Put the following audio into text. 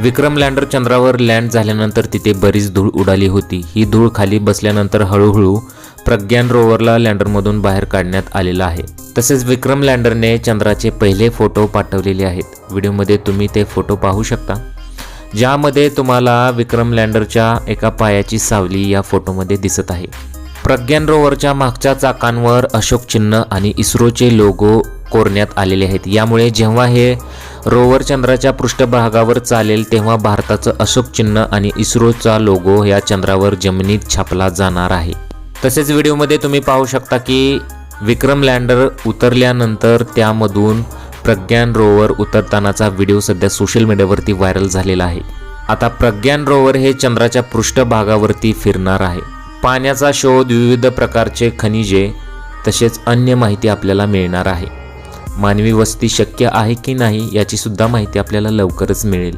विक्रम lander चंद्रावर land झाल्यानंतर तिथे बरीच धूळ उडाली होती. ही धूळ खाली बसल्यानंतर हळूहळू प्रज्ञान रोवरला लँडरमधून बाहेर काढण्यात आलेला आहे. तसेच विक्रम लँडरने चंद्राचे पहिले फोटो पाठवलेले आहेत. व्हिडिओमध्ये तुम्ही ते फोटो पाहू शकता. ज्यामध्ये तुम्हाला विक्रम लँडरच्या एका पायाची सावली या फोटोमध्ये दिसत आहे. प्रज्ञान रोवरच्या मागच्या चाकांवर अशोक चिन्ह आणि इस्रोचे लोगो कोरण्यात आलेले आहेत. यामुळे जेव्हा हे रोवर चंद्राच्या पृष्ठभागावर चालेल तेव्हा भारताचं अशोक चिन्ह आणि इस्रोचा लोगो या चंद्रावर जमिनीत छापला जाणार आहे. तसेच व्हिडिओमध्ये तुम्ही पाहू शकता की विक्रम लँडर उतरल्यानंतर त्यामधून प्रज्ञान रोवर उतरतानाचा व्हिडिओ सध्या सोशल मीडियावरती व्हायरल झालेला आहे. आता प्रज्ञान रोवर हे चंद्राच्या पृष्ठभागावरती फिरणार आहे. पाण्याचा शोध विविध प्रकारचे खनिजे तसेच अन्य माहिती आपल्याला मिळणार आहे. मानवी वस्ती शक्य आहे की नाही याची सुद्धा माहिती आपल्याला लवकरच मिळेल.